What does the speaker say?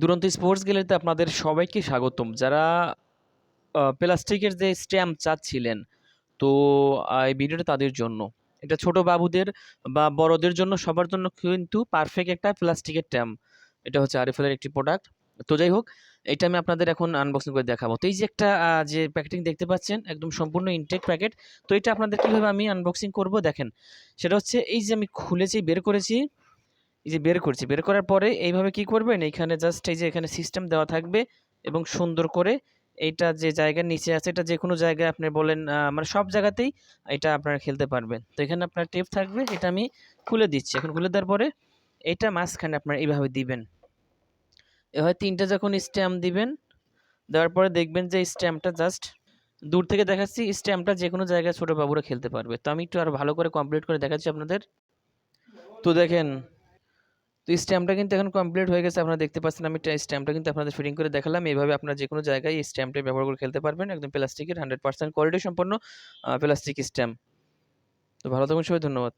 দুরন্ত স্পোর্টস গ্যালারিতে আপনাদের সবাইকে স্বাগতম। যারা প্লাস্টিকের যে স্ট্যাম্প চাচ্ছিলেন, তো এই ভিডিওটা তাদের জন্য। এটা ছোট বাবুদের বা বড়দের জন্য, সবার জন্য কিন্তু পারফেক্ট একটা প্লাস্টিকের ট্যাম্প এটা হচ্ছে আরএফএল এর একটি প্রোডাক্ট তো যাই হোক, এটা আমি আপনাদের এখন আনবক্সিং করে দেখাবো। তো এই যে একটা যে প্যাকেটিং দেখতে পাচ্ছেন, একদম সম্পূর্ণ ইনটেক প্যাকেট তো এটা আপনাদের কীভাবে আমি আনবক্সিং করব দেখেন। সেটা হচ্ছে, এই যে আমি খুলেছি, বের করেছি। এই যে বের করছি, বের করার পরে এইভাবে কি করবেন? এইখানে জাস্ট এই যে এখানে সিস্টেম দেওয়া থাকবে এবং সুন্দর করে এইটা যে জায়গার নিচে আছে, এটা যে কোনো জায়গায় আপনি বলেন মানে সব জায়গাতেই এটা আপনারা খেলতে পারবেন। তো এখানে আপনার টেপ থাকবে, এটা আমি খুলে দিচ্ছি। এখন খুলে দেওয়ার পরে এটা মাঝখানে আপনারা এইভাবে দিবেন। এভাবে তিনটা যখন স্ট্যাম্প দিবেন, দেওয়ার পরে দেখবেন যে স্ট্যাম্পটা জাস্ট দূর থেকে দেখাচ্ছি স্ট্যাম্পটা যে কোনো জায়গায় ছোটো বাবুরা খেলতে পারবে। তো আমি একটু আরও ভালো করে কমপ্লিট করে দেখাচ্ছি আপনাদের। তো দেখেন তো স্ট্যাম্পটা কিন্তু এখন কমপ্লিট হয়ে গেছে। আপনারা দেখতে পাচ্ছেন আমি স্ট্যাম্পটা কিন্তু আপনাদের ফিটিং করে দেখালাম। এইভাবে আপনারা যে কোনো জায়গায় এই স্ট্যাম্পটা ব্যবহার করে খেলতে পারবেন। একদম প্লাস্টিকের হান্ড্রেড পার্সেন্ট কোয়ালিটি সম্পন্ন প্লাস্টিক স্ট্যাম্প তো ভালো থাকুন সবাই, ধন্যবাদ।